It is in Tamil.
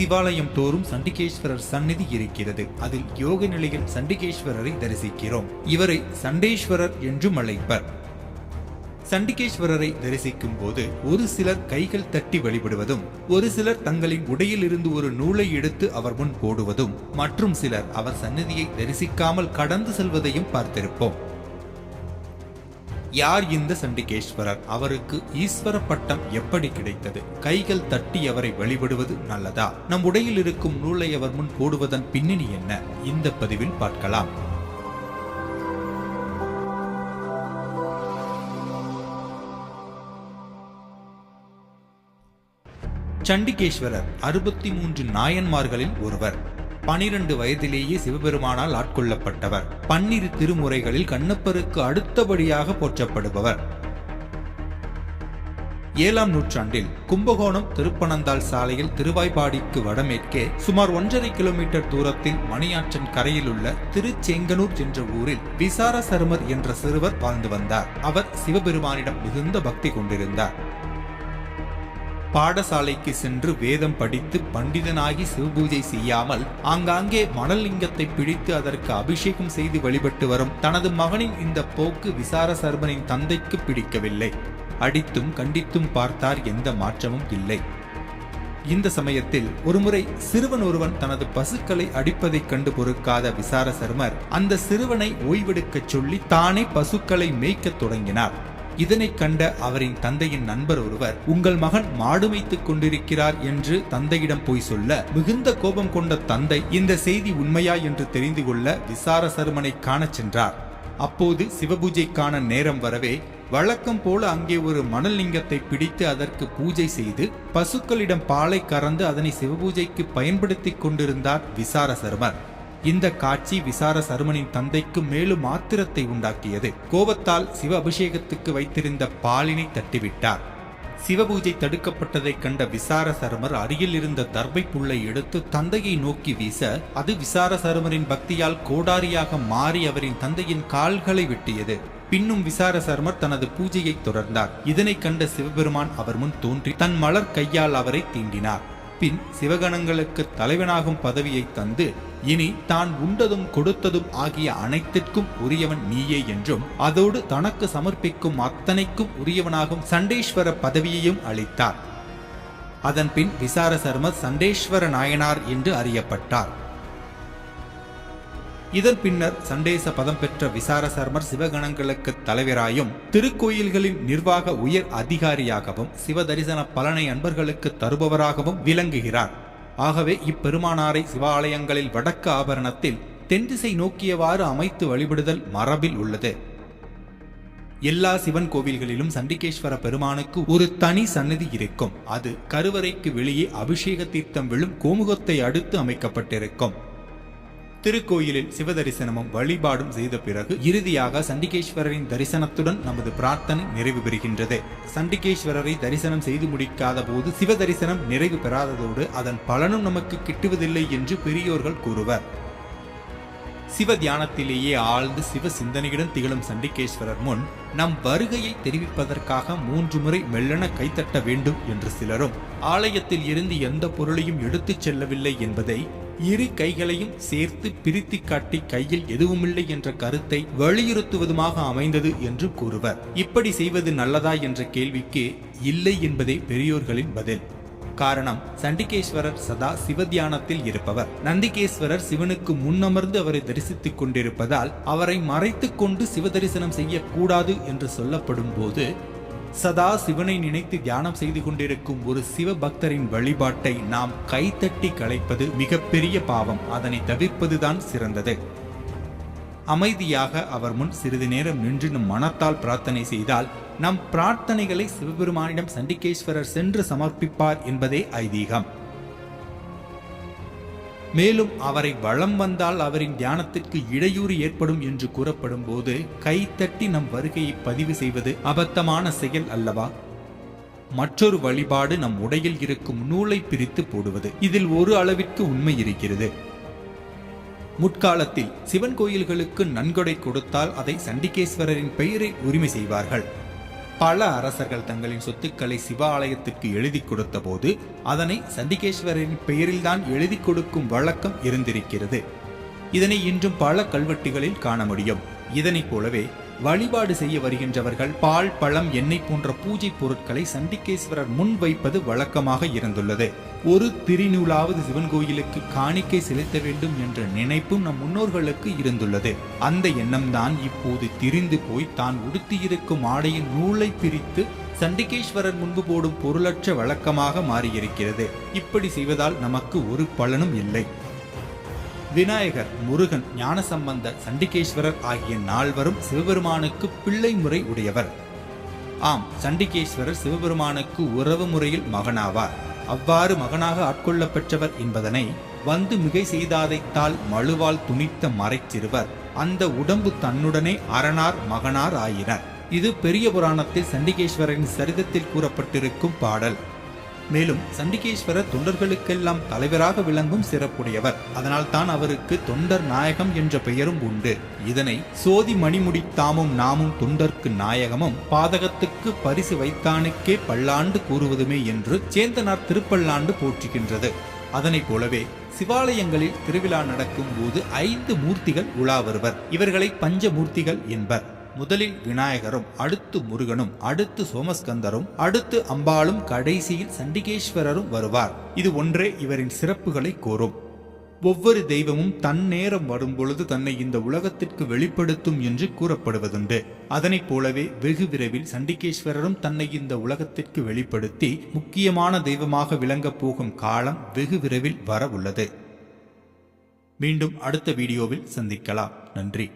சிவாலயம் தோறும் சண்டிகேஸ்வரர் சந்நிதி இருக்கிறது. அதில் யோக நிலையில் சண்டிகேஸ்வரரை தரிசிக்கிறோம். இவரை சண்டேஸ்வரர் என்றும் அழைப்பர். சண்டிகேஸ்வரரை தரிசிக்கும் போது ஒரு சிலர் கைகள் தட்டி வழிபடுவதும் ஒரு சிலர் தங்களின் உடையில் இருந்து ஒரு நூலை எடுத்து அவர் முன் போடுவதும் மற்றும் சிலர் அவர் சந்நிதியை தரிசிக்காமல் கடந்து செல்வதையும் பார்த்திருப்போம். யார் இந்த சண்டிகேஸ்வரர்? அவருக்கு ஈஸ்வர பட்டம் எப்படி கிடைத்தது? கைகள் தட்டி அவரை வழிபடுவது நல்லதா? நம் உடையில் இருக்கும் நூலை அவர் முன் போடுவதன் பின்னணி என்ன? இந்த பதிவில் பார்க்கலாம். சண்டிகேஸ்வரர் அறுபத்தி மூன்று நாயன்மார்களில் ஒருவர். பனிரெண்டு வயதிலேயே சிவபெருமானால் ஆட்கொள்ளப்பட்டவர். பன்னிரு திருமுறைகளில் கண்ணப்பருக்கு அடுத்தபடியாக போற்றப்படுபவர். ஏழாம் நூற்றாண்டில் கும்பகோணம் திருப்பனந்தாள் சாலையில் திருவாய்ப்பாடிக்கு வடமேற்கே சுமார் ஒன்றரை கிலோமீட்டர் தூரத்தில் மணியாற்றன் கரையில் உள்ள திருச்செங்கனூர் என்ற ஊரில் விசார சருமர் என்ற சிறுவர் வாழ்ந்து வந்தார். அவர் சிவபெருமானிடம் மிகுந்த பக்தி கொண்டிருந்தார். பாடசாலைக்கு சென்று வேதம் படித்து பண்டிதனாகி சிவபூஜை செய்யாமல் ஆங்காங்கே மணலிங்கத்தை பிடித்து அதற்கு அபிஷேகம் செய்து வழிபட்டு வரும் தனது மகனின் இந்த போக்கு விசார சர்மனின் தந்தைக்கு பிடிக்கவில்லை. அடித்தும் கண்டித்தும் பார்த்தார் எந்த மாற்றமும் இல்லை. இந்த சமயத்தில் ஒருமுறை சிறுவன் ஒருவன் தனது பசுக்களை அடிப்பதைக் கண்டு பொறுக்காத விசார சர்மர் அந்த சிறுவனை ஓய்வெடுக்கச் சொல்லி தானே பசுக்களை மேய்க்கத் தொடங்கினார். இதனைக் கண்ட அவரின் தந்தையின் நண்பர் ஒருவர் உங்கள் மகன் மாடு வைத்துக் கொண்டிருக்கிறார் என்று தந்தையிடம் போய் சொல்ல மிகுந்த கோபம் கொண்ட தந்தை இந்த செய்தி உண்மையா என்று தெரிந்து கொள்ள விசார சருமனை காணச் சென்றார். அப்போது சிவபூஜைக்கான நேரம் வரவே வழக்கம் போல அங்கே ஒரு மணல் லிங்கத்தை பிடித்து அதற்கு பூஜை செய்து பசுக்களிடம் பாலை கறந்து அதனை சிவபூஜைக்கு பயன்படுத்தி கொண்டிருந்தார் விசார சருமர். இந்த காட்சி விசார சருமனின் தந்தைக்கு மேலும் ஆத்திரத்தை உண்டாக்கியது. கோபத்தால் சிவ அபிஷேகத்துக்கு வைத்திருந்த பாலினை தட்டிவிட்டார். சிவபூஜை தடுக்கப்பட்டதைக் கண்ட விசார சருமர் அருகில் இருந்த தர்பை புல்லை எடுத்து தந்தையை நோக்கி வீச அது விசார சருமரின் பக்தியால் கோடாரியாக மாறி அவரின் தந்தையின் கால்களை வெட்டியது. பின்னும் விசார சர்மர் தனது பூஜையை தொடர்ந்தார். இதனை கண்ட சிவபெருமான் அவர் முன் தோன்றி தன் மலர் கையால் அவரை தீண்டினார். பின் சிவகணங்களுக்கு தலைவனாகும் பதவியை தந்து இனி தான் உண்டதும் கொடுத்ததும் ஆகிய அனைத்திற்கும் உரியவன் நீயே என்றும் அதோடு தனக்கு சமர்ப்பிக்கும் அத்தனைக்கும் உரியவனாகும் சண்டேஸ்வர பதவியையும் அளித்தார். அதன்பின் விசார சர்மர் சண்டேஸ்வர நாயனார் என்று அறியப்பட்டார். இதன் பின்னர் சண்டேச பதம் பெற்ற விசார சர்மர் சிவகணங்களுக்கு தலைவராயும் திருக்கோயில்களின் நிர்வாக உயர் அதிகாரியாகவும் சிவ தரிசன பலனை அன்பர்களுக்கு தருபவராகவும் விளங்குகிறார். ஆகவே இப்பெருமானாரை சிவாலயங்களில் வடக்கு ஆபரணத்தில் தென்திசை நோக்கியவாறு அமைத்து வழிபடுதல் மரபில் உள்ளது. எல்லா சிவன் கோவில்களிலும் சண்டிகேஸ்வர பெருமானுக்கு ஒரு தனி சன்னதி இருக்கும். அது கருவறைக்கு வெளியே அபிஷேக தீர்த்தம் விழும் கோமுகத்தை அடுத்து அமைக்கப்பட்டிருக்கும். திருக்கோயிலில் சிவதரிசனமும் வழிபாடும் செய்த பிறகு இறுதியாக சண்டிகேஸ்வரரின் தரிசனத்துடன் நமது பிரார்த்தனை நிறைவு பெறுகின்றது. சண்டிகேஸ்வரரை தரிசனம் செய்து முடிக்காத போது சிவதரிசனம் நிறைவு பெறாததோடு அதன் பலனும் நமக்கு கிட்டுவதில்லை என்று பெரியோர்கள் கூறுவர். சிவ தியானத்திலேயே ஆழ்ந்து சிவ சிந்தனையுடன் திகழும் சண்டிகேஸ்வரர் முன் நம் வருகையை தெரிவிப்பதற்காக மூன்று முறை மெல்லன கைத்தட்ட வேண்டும் என்று சிலரும் ஆலயத்தில் இருந்து எந்த பொருளையும் எடுத்துச் செல்லவில்லை என்பதை இரு கைகளையும் சேர்த்து பிரித்து காட்டி கையில் எதுவுமில்லை என்ற கருத்தை வலியுறுத்துவதுமாக அமைந்தது என்று கூறுவர். இப்படி செய்வது நல்லதா என்ற கேள்விக்கு இல்லை என்பதே பெரியோர்களின் பதில். காரணம் சண்டிகேஸ்வரர் சதா சிவத்தியானத்தில் இருப்பவர். நந்திகேஸ்வரர் சிவனுக்கு முன்னமர்ந்து அவரை தரிசித்துக் கொண்டிருப்பதால் அவரை மறைத்துக் கொண்டு சிவ தரிசனம் செய்யக்கூடாது என்று சொல்லப்படும் போது சதா சிவனை நினைத்து தியானம் செய்து கொண்டிருக்கும் ஒரு சிவ பக்தரின் வழிபாட்டை நாம் கைத்தட்டி கலைப்பது மிகப்பெரிய பாவம். அதனை தவிர்ப்பதுதான் சிறந்தது. அமைதியாக அவர் முன் சிறிது நேரம் நின்று நம் மனத்தால் பிரார்த்தனை செய்தால் நம் பிரார்த்தனைகளை சிவபெருமானிடம் சண்டிகேஸ்வரர் சென்று சமர்ப்பிப்பார் என்பதே ஐதீகம். மேலும் அவரை வளம் வந்தால் அவரின் தியானத்திற்கு இடையூறு ஏற்படும் என்று கூறப்படும் போது கைத்தட்டி நம் வருகையை பதிவு செய்வது அபத்தமான செயல் அல்லவா? மற்றொரு வழிபாடு நம் உடையில் இருக்கும் நூலை பிரித்து போடுவது. இதில் ஒரு அளவிற்கு உண்மை இருக்கிறது. முற்காலத்தில் சிவன் கோயில்களுக்கு நன்கொடை கொடுத்தால் அதை சண்டிகேஸ்வரரின் பெயரை உரிமை செய்வார்கள். பல அரசர்கள் தங்களின் சொத்துக்களை சிவாலயத்துக்கு எழுதி கொடுத்த போது அதனை சண்டிகேஸ்வரரின் பெயரில்தான் எழுதி கொடுக்கும் வழக்கம் இருந்திருக்கிறது. இதனை இன்றும் பல கல்வெட்டுகளில் காண முடியும். இதனைப் போலவே வழிபாடு செய்ய வருகின்றவர்கள் பால் பழம் எண்ணெய் போன்ற பூஜை பொருட்களை சண்டிகேஸ்வரர் முன் வைப்பது வழக்கமாக இருந்துள்ளது. ஒரு திருநூலாவது சிவன் கோயிலுக்கு காணிக்கை செலுத்த வேண்டும் என்ற நினைப்பும் நம் முன்னோர்களுக்கு இருந்துள்ளது. அந்த எண்ணம்தான் இப்போது திரிந்து போய் தான் உடுத்தியிருக்கும் ஆடையின் நூலை பிரித்து சண்டிகேஸ்வரர் முன்பு போடும் பொருளற்ற வழக்கமாக மாறியிருக்கிறது. இப்படி செய்வதால் நமக்கு ஒரு பலனும் இல்லை. விநாயகர் முருகன் ஞானசம்பந்த சண்டிகேஸ்வரர் ஆகிய நால்வரும் சிவபெருமானுக்கு பிள்ளை முறை உடையவர். ஆம் சண்டிகேஸ்வரர் சிவபெருமானுக்கு உறவு முறையில் மகனாவார். அவ்வாறு மகனாக ஆட்கொள்ளப்பெற்றவர் என்பதனை வந்து மிகை செய்தாதைத்தால் மழுவால் துணித்த மறைச்சிறுவர் அந்த உடம்பு தன்னுடனே அரணார் மகனார் ஆயினர். இது பெரிய புராணத்தில் சண்டிகேஸ்வரரின் சரிதத்தில் கூறப்பட்டிருக்கும் பாடல். மேலும் சண்டிகேஸ்வரர் தொண்டர்களுக்கெல்லாம் தலைவராக விளங்கும் சிறப்புடையவர். அதனால் தான் அவருக்கு தொண்டர் நாயகம் என்ற பெயரும் உண்டு. இதனை சோதி மணிமுடி தாமும் நாமும் தொண்டர்க்கு நாயகமும் பாதகத்துக்கு பரிசு வைத்தானுக்கே பல்லாண்டு கூறுவதுமே என்று சேந்தனார் திருப்பல்லாண்டு போற்றுகின்றது. அதனைப் போலவே சிவாலயங்களில் திருவிழா நடக்கும் போது ஐந்து மூர்த்திகள் உலா வருவர். இவர்களை பஞ்சமூர்த்திகள் என்பர். முதலில் விநாயகரும் அடுத்து முருகனும் அடுத்து சோமஸ்கந்தரும் அடுத்து அம்பாளும் கடைசியில் சண்டிகேஸ்வரரும் வருவார். இது ஒன்றே இவரின் சிறப்புகளை கூறும். ஒவ்வொரு தெய்வமும் தன் நேரம் வரும்பொழுது தன்னை இந்த உலகத்திற்கு வெளிப்படுத்தும் என்று கூறப்படுவதுண்டு. அதனைப் போலவே வெகு விரைவில் சண்டிகேஸ்வரரும் தன்னை இந்த உலகத்திற்கு வெளிப்படுத்தி முக்கியமான தெய்வமாக விளங்கப் போகும் காலம் வெகு விரைவில் வர உள்ளது. மீண்டும் அடுத்த வீடியோவில் சந்திக்கலாம். நன்றி.